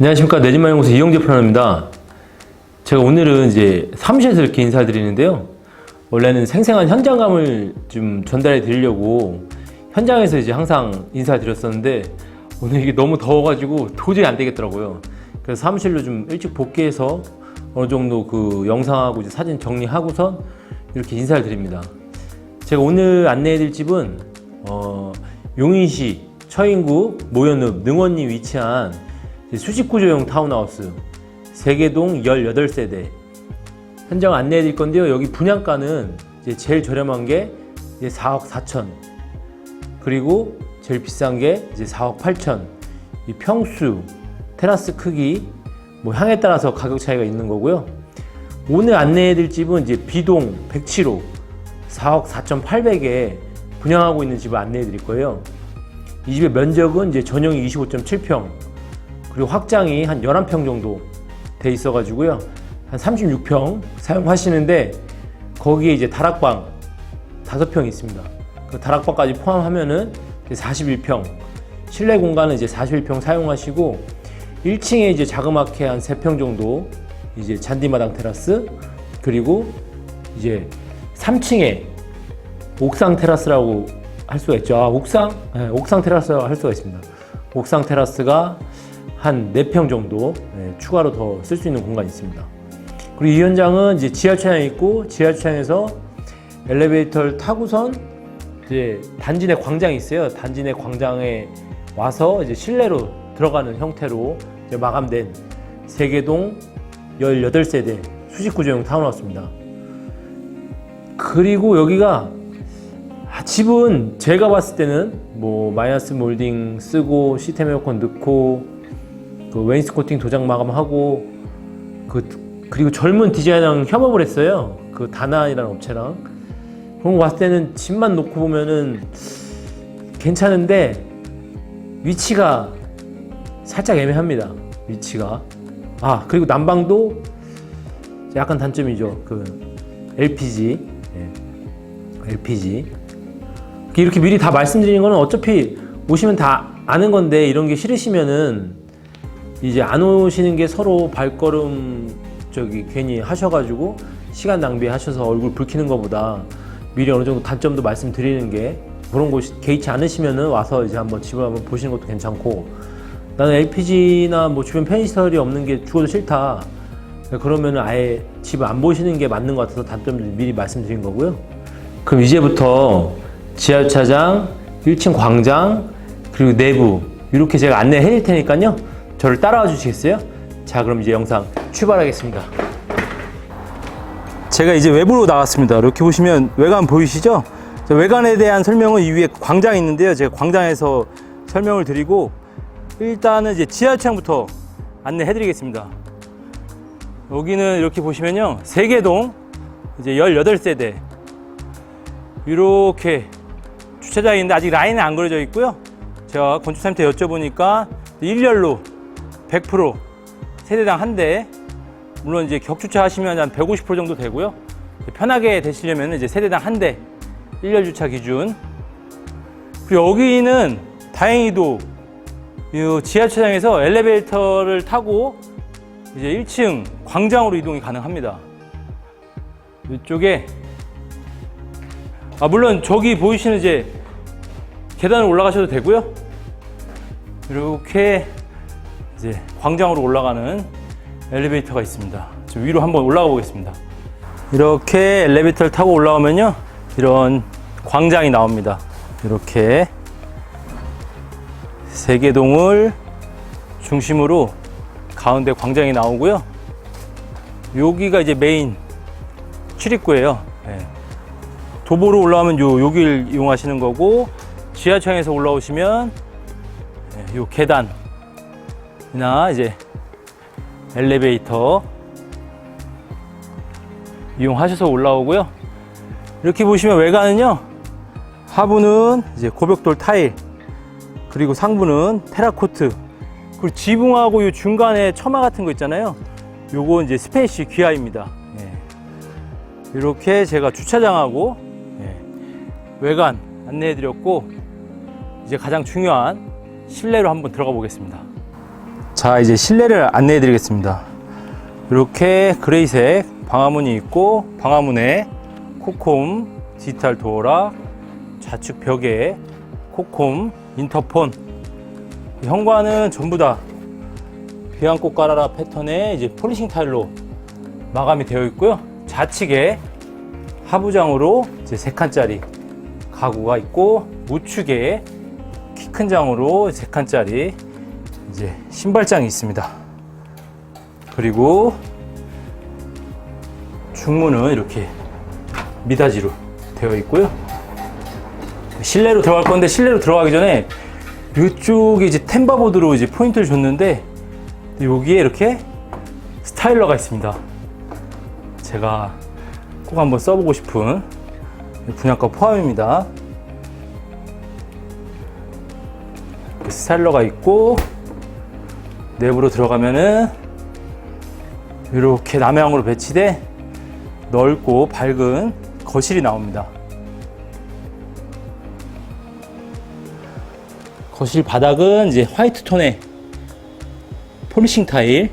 안녕하십니까 내집마연구소 이용재 프로입니다. 제가 오늘은 이제 사무실에서 이렇게 인사드리는데요. 원래는 생생한 현장감을 좀 전달해 드리려고 현장에서 이제 항상 인사드렸었는데 오늘 이게 너무 더워가지고 도저히 안 되겠더라고요. 그래서 사무실로 좀 일찍 복귀해서 어느 정도 그 영상하고 이제 사진 정리하고선 이렇게 인사를 드립니다. 제가 오늘 안내해 드릴 집은 어, 용인시 처인구 모현읍 능원리 위치한 수직구조형 타운하우스 세계동 18세대 현장 안내해 드릴 건데요. 여기 분양가는 제일 저렴한 게 이제 4억 4천 그리고 제일 비싼 게 이제 4억 8천 이 평수 테라스 크기 뭐 향에 따라서 가격 차이가 있는 거고요. 오늘 안내해 드릴 집은 이제 비동 107호 4억 4,800에 분양하고 있는 집을 안내해 드릴 거예요. 이 집의 면적은 이제 전용이 25.7평, 그리고 확장이 한 11평 정도 돼 있어 가지고요. 한 36평 사용하시는데 거기에 이제 다락방 5평 있습니다. 그 다락방까지 포함하면은 이제 41평. 실내 공간은 이제 41평 사용하시고 1층에 이제 자그맣게 한 3평 정도 이제 잔디마당 테라스 그리고 이제 3층에 옥상 테라스라고 할 수가 있죠. 아, 옥상? 네, 옥상 테라스라고 할 수가 있습니다. 옥상 테라스가 한 4평 정도 네, 추가로 더 쓸 수 있는 공간이 있습니다. 그리고 이 현장은 이제 지하철장이 있고 지하철장에서 엘리베이터를 타고선 이제 단지 내 광장이 있어요. 단지 내 광장에 와서 이제 실내로 들어가는 형태로 마감된 세계동 18세대 수직구조형 타운하우스입니다. 그리고 여기가 아, 집은 제가 봤을 때는 뭐 마이너스 몰딩 쓰고 시스템 에어컨 넣고 그 웨인스코팅 도장 마감하고 그 그리고 젊은 디자이너랑 협업을 했어요. 그 다나이라는 업체랑 거 봤을 때는 집만 놓고 보면은 괜찮은데 위치가 살짝 애매합니다. 위치가 아 그리고 난방도 약간 단점이죠. 그 LPG 예. LPG 이렇게 미리 다 말씀드리는 거는 어차피 오시면 다 아는 건데 이런 게 싫으시면은 이제 안 오시는 게 서로 발걸음 저기 괜히 하셔가지고 시간 낭비하셔서 얼굴 붉히는 것보다 미리 어느 정도 단점도 말씀드리는 게 그런 거 개의치 않으시면은 와서 이제 한번 집을 한번 보시는 것도 괜찮고 나는 LPG나 뭐 주변 편의시설이 없는 게 죽어도 싫다 그러면은 아예 집을 안 보시는 게 맞는 것 같아서 단점도 미리 말씀드린 거고요. 그럼 이제부터 지하차장, 1층 광장, 그리고 내부 이렇게 제가 안내해 드릴 테니까요. 저를 따라와 주시겠어요? 자, 그럼 이제 영상 출발하겠습니다. 제가 이제 외부로 나왔습니다. 이렇게 보시면 외관 보이시죠? 자, 외관에 대한 설명은 이 위에 광장이 있는데요. 제가 광장에서 설명을 드리고 일단은 이제 지하철장부터 안내해 드리겠습니다. 여기는 이렇게 보시면요. 세계동 이제 18세대 이렇게 주차장이 있는데 아직 라인은 안 그려져 있고요. 제가 건축사님한테 여쭤보니까 일렬로 100% 세대당 한 대. 물론 이제 격주차 하시면 한 150% 정도 되고요. 편하게 되시려면 이제 세대당 한 대. 일렬 주차 기준. 그리고 여기는 다행히도 이 지하철장에서 엘리베이터를 타고 이제 1층 광장으로 이동이 가능합니다. 이쪽에 아 물론 저기 보이시는 이제 계단을 올라가셔도 되고요. 이렇게 이제 광장으로 올라가는 엘리베이터가 있습니다. 저 위로 한번 올라가 보겠습니다. 이렇게 엘리베이터를 타고 올라오면요. 이런 광장이 나옵니다. 이렇게 세계동을 중심으로 가운데 광장이 나오고요. 여기가 이제 메인 출입구예요. 예. 도보로 올라오면 요 여길 이용하시는 거고 지하철에서 올라오시면 예, 요 계단이 나 이제 엘리베이터 이용하셔서 올라오고요. 이렇게 보시면 외관은요. 하부는 이제 고벽돌 타일 그리고 상부는 테라코트 그리고 지붕하고 요 중간에 처마 같은 거 있잖아요. 요거 이제 스페이시 귀하입니다. 예. 이렇게 제가 주차장하고 예, 외관 안내해 드렸고 이제 가장 중요한 실내로 한번 들어가 보겠습니다. 자, 이제 실내를 안내해 드리겠습니다. 이렇게 그레이색 방화문이 있고 방화문에 코콤 디지털 도어락 좌측 벽에 코콤 인터폰 현관은 전부 다 비앙코 까라라 패턴의 이제 폴리싱 타일로 마감이 되어 있고요. 좌측에 하부장으로 이제 세 칸짜리 가구가 있고 우측에 키 큰 장으로 세 칸짜리 이제 신발장이 있습니다. 그리고 중문은 이렇게 미닫이로 되어 있고요. 실내로 들어갈 건데 실내로 들어가기 전에 이쪽에 이제 템바보드로 이제 포인트를 줬는데 여기에 이렇게 스타일러가 있습니다. 제가 꼭 한번 써보고 싶은 분양가 포함입니다. 스타일러가 있고 내부로 들어가면은 이렇게 남향으로 배치돼 넓고 밝은 거실이 나옵니다. 거실 바닥은 이제 화이트 톤의 폴리싱 타일.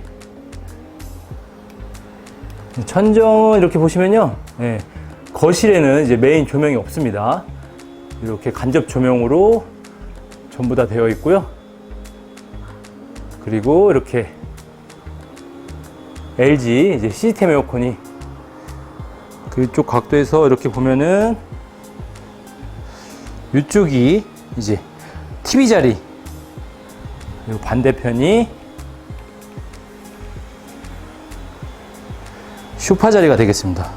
천정은 이렇게 보시면요. 예, 거실에는 이제 메인 조명이 없습니다. 이렇게 간접 조명으로 전부 다 되어 있고요. 그리고 이렇게 LG 이제 시스템 에어컨이 그쪽 각도에서 이렇게 보면은 이쪽이 이제 TV 자리 그리고 반대편이 쇼파 자리가 되겠습니다.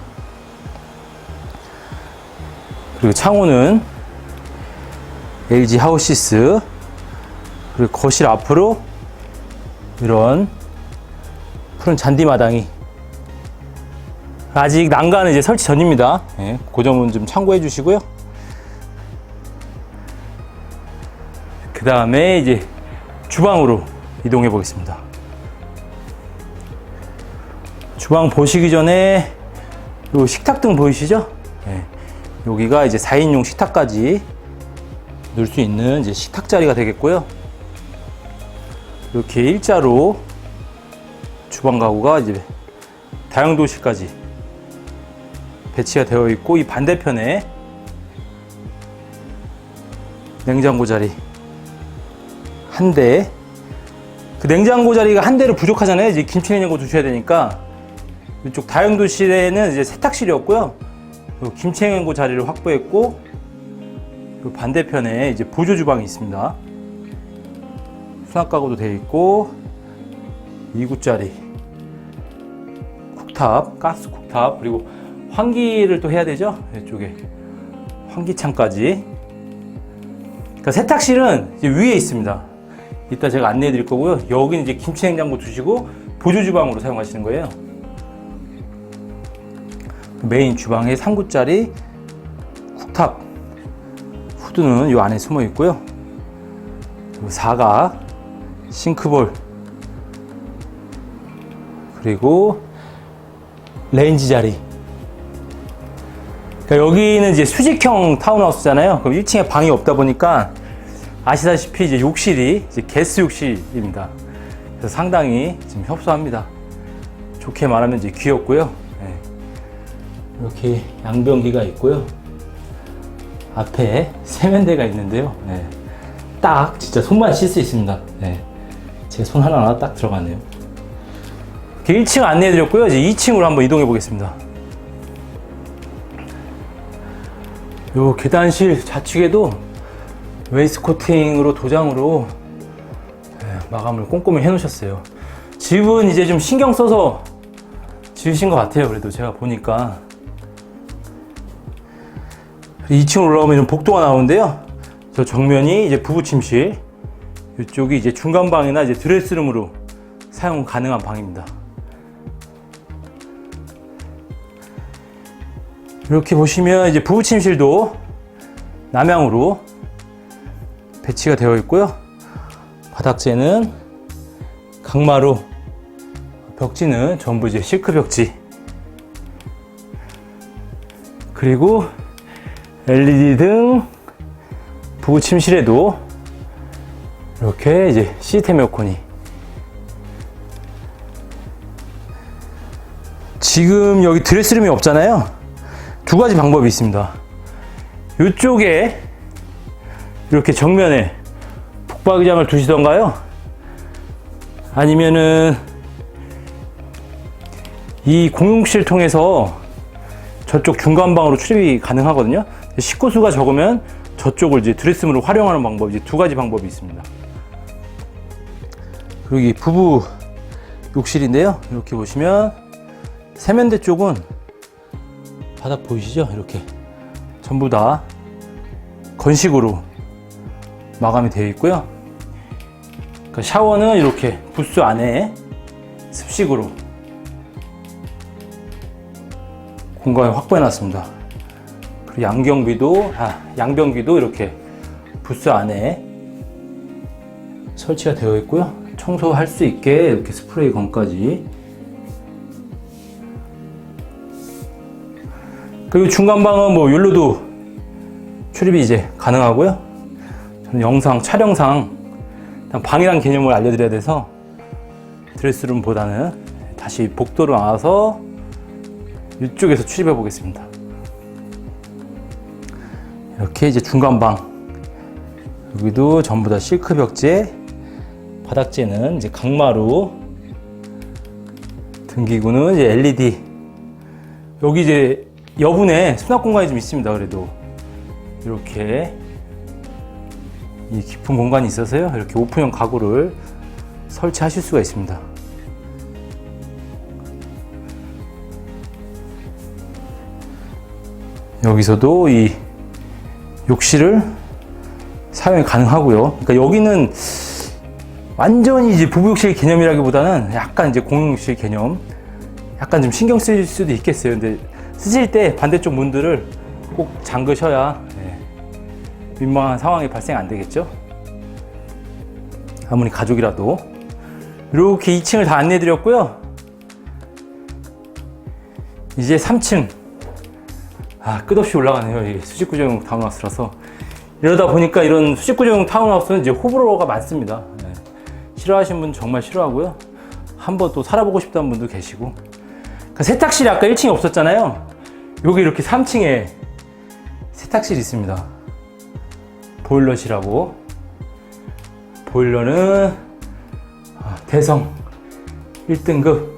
그리고 창호는 LG 하우시스 그리고 거실 앞으로 이런 푸른 잔디 마당이 아직 난간은 이제 설치 전입니다. 예, 그 점은 좀 참고해 주시고요. 그 다음에 이제 주방으로 이동해 보겠습니다. 주방 보시기 전에 요 식탁 등 보이시죠? 예, 여기가 이제 4인용 식탁까지 넣을 수 있는 이제 식탁 자리가 되겠고요. 이렇게 일자로 주방 가구가 이제 다용도실까지 배치가 되어 있고 이 반대편에 냉장고 자리 한 대. 그 냉장고 자리가 한 대로 부족하잖아요. 이제 김치 냉장고 두셔야 되니까 이쪽 다용 도실에는 이제 세탁실이었고요. 요 김치 냉장고 자리를 확보했고 그 반대편에 이제 보조 주방이 있습니다. 수납 가구도 되어 있고 2구짜리 쿡탑, 가스 쿡탑 그리고 환기를 또 해야 되죠. 이쪽에 환기창까지. 그러니까 세탁실은 위에 있습니다. 이따 제가 안내해 드릴 거고요. 여기는 이제 김치 냉장고 두시고 보조 주방으로 사용하시는 거예요. 메인 주방에 3구짜리 쿡탑 후드는 이 안에 숨어 있고요. 그리고 사각 싱크볼 그리고 레인지 자리. 그러니까 여기는 이제 수직형 타운하우스잖아요. 그럼 1층에 방이 없다 보니까 아시다시피 이제 욕실이 이제 게스 욕실입니다. 그래서 상당히 지금 협소합니다. 좋게 말하면 이제 귀엽고요. 네. 이렇게 양변기가 있고요. 앞에 세면대가 있는데요. 네. 딱 진짜 손만 씻을 수 있습니다. 네. 제손 하나하나 딱 들어가네요. 이렇게 1층 안내해 드렸고요. 이제 2층으로 한번 이동해 보겠습니다. 요 계단실 좌측에도 웨이스 코팅으로 도장으로 네, 마감을 꼼꼼히 해 놓으셨어요. 집은 이제 좀 신경 써서 지으신 것 같아요. 그래도 제가 보니까 2층 올라오면 복도가 나오는데요. 저 정면이 이제 부부 침실, 이쪽이 이제 중간 방이나 이제 드레스룸으로 사용 가능한 방입니다. 이렇게 보시면 이제 부부 침실도 남향으로 배치가 되어 있고요. 바닥재는 강마루, 벽지는 전부 이제 실크 벽지. 그리고 LED 등 부부 침실에도 이렇게 이제 시스템 에어컨이 지금 여기 드레스룸이 없잖아요. 두 가지 방법이 있습니다. 이쪽에 이렇게 정면에 북박이장을 두시던가요? 아니면은 이 공용실 통해서 저쪽 중간방으로 출입이 가능하거든요. 식구수가 적으면 저쪽을 이제 드레스룸으로 활용하는 방법이 두 가지 방법이 있습니다. 이 부부 욕실인데요. 이렇게 보시면 세면대 쪽은 바닥 보이시죠? 이렇게 전부 다 건식으로 마감이 되어 있고요. 그 샤워는 이렇게 부스 안에 습식으로 공간을 확보해 놨습니다. 그리고 양경비도, 아, 양변기도 이렇게 부스 안에 설치가 되어 있고요. 청소할 수 있게 이렇게 스프레이 건까지. 그리고 중간방은 뭐 율로도 출입이 이제 가능하고요. 저는 영상 촬영상 방이란 개념을 알려드려야 돼서 드레스룸보다는 다시 복도로 나와서 이쪽에서 출입해 보겠습니다. 이렇게 이제 중간방 여기도 전부 다 실크 벽제 바닥재는 이제 강마루 등기구는 이제 LED 여기 이제 여분에 수납 공간이 좀 있습니다 그래도. 이렇게. 이 깊은 공간이 있어서요. 이렇게 오픈형 가구를 설치하실 수가 있습니다. 여기서도 이 욕실을 사용이 가능하고요. 그러니까 여기는 완전히 이제 부부욕실 개념이라기보다는 약간 이제 공용욕실 개념, 약간 좀 신경 쓰일 수도 있겠어요. 근데 쓰실 때 반대쪽 문들을 꼭 잠그셔야 예, 민망한 상황이 발생 안 되겠죠. 아무리 가족이라도 이렇게 2층을 다 안내해 드렸고요. 이제 3층 아, 끝없이 올라가네요. 이게 수직구조형 타운하우스라서. 이러다 보니까 이런 수직구조형 타운하우스는 이제 호불호가 많습니다. 네. 싫어하시는 분 정말 싫어하고요. 한번 또 살아보고 싶다는 분도 계시고. 그 세탁실이 아까 1층에 없었잖아요. 여기 이렇게 3층에 세탁실이 있습니다. 보일러실하고. 보일러는 아, 대성 1등급.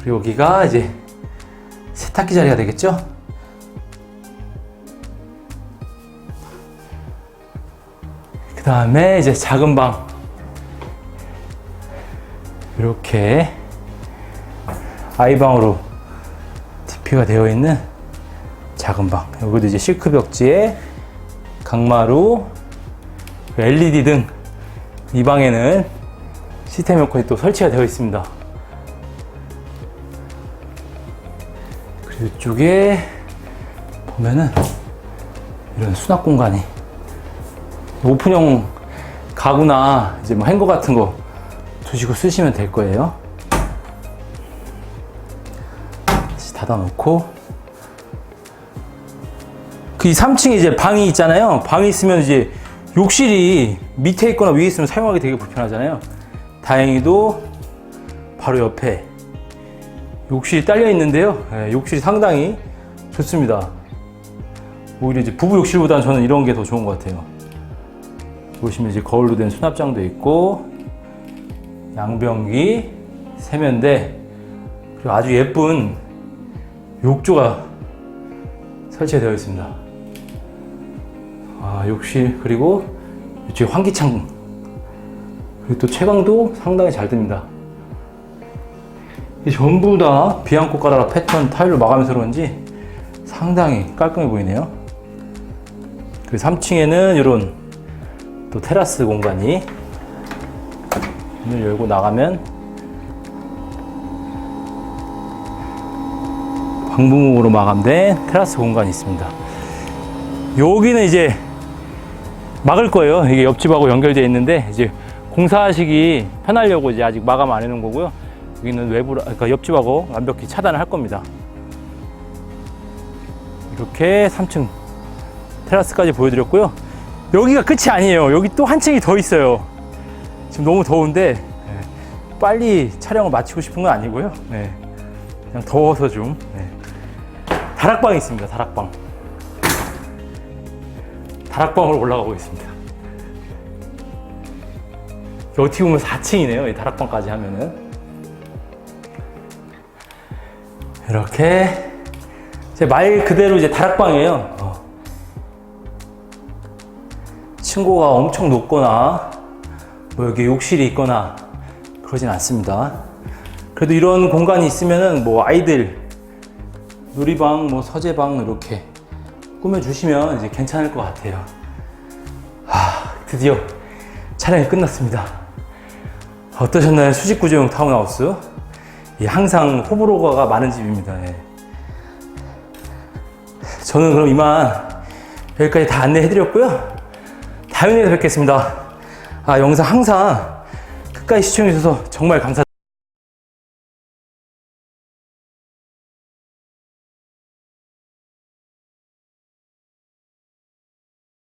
그리고 여기가 이제 세탁기 자리가 되겠죠? 그 다음에 이제 작은 방 이렇게 아이방으로 TP가 되어 있는 작은 방. 여기도 이제 실크 벽지에 강마루 LED 등 이 방에는 시스템 에어컨이 또 설치가 되어 있습니다. 그리고 이쪽에 보면은 이런 수납 공간이 오픈형 가구나 이제 뭐 행거 같은 거 두시고 쓰시면 될 거예요. 다시 닫아놓고 그 3층에 이제 방이 있잖아요. 방이 있으면 이제 욕실이 밑에 있거나 위에 있으면 사용하기 되게 불편하잖아요. 다행히도 바로 옆에 욕실이 딸려 있는데요. 예, 욕실이 상당히 좋습니다. 오히려 이제 부부 욕실보다는 저는 이런 게 더 좋은 것 같아요. 보시면 이제 거울로 된 수납장도 있고 양변기, 세면대 그리고 아주 예쁜 욕조가 설치되어 있습니다. 아 욕실 그리고 이쪽에 환기창 그리고 또 채광도 상당히 잘 됩니다. 이게 전부 다 비앙코 까라라 패턴 타일로 마감해서 그런지 상당히 깔끔해 보이네요. 그리고 3층에는 이런 또 테라스 공간이 문을 열고 나가면 방부목으로 마감된 테라스 공간이 있습니다. 여기는 이제 막을 거예요. 이게 옆집하고 연결되어 있는데 이제 공사하시기 편하려고 이제 아직 마감 안 해놓은 거고요. 여기는 외부로 그러니까 옆집하고 완벽히 차단을 할 겁니다. 이렇게 3층 테라스까지 보여드렸고요. 여기가 끝이 아니에요. 여기 또 한 층이 더 있어요. 지금 너무 더운데 네, 빨리 촬영을 마치고 싶은 건 아니고요. 네. 그냥 더워서 좀. 네. 다락방이 있습니다. 다락방. 다락방으로 올라가고 있습니다. 어떻게 보면 4층이네요. 이 다락방까지 하면은. 이렇게 제 말 그대로 이제 다락방이에요. 어. 층고가 엄청 높거나 뭐 여기 욕실이 있거나 그러진 않습니다. 그래도 이런 공간이 있으면은 뭐 아이들 놀이방, 뭐 서재방 이렇게 꾸며주시면 이제 괜찮을 것 같아요. 아, 드디어 촬영이 끝났습니다. 어떠셨나요? 수직구조형 타운하우스. 예, 항상 호불호가 많은 집입니다. 예. 저는 그럼 이만 여기까지 다 안내해드렸고요. 다음에 뵙겠습니다. 아, 영상 항상 끝까지 시청해주셔서 정말 감사드립니다.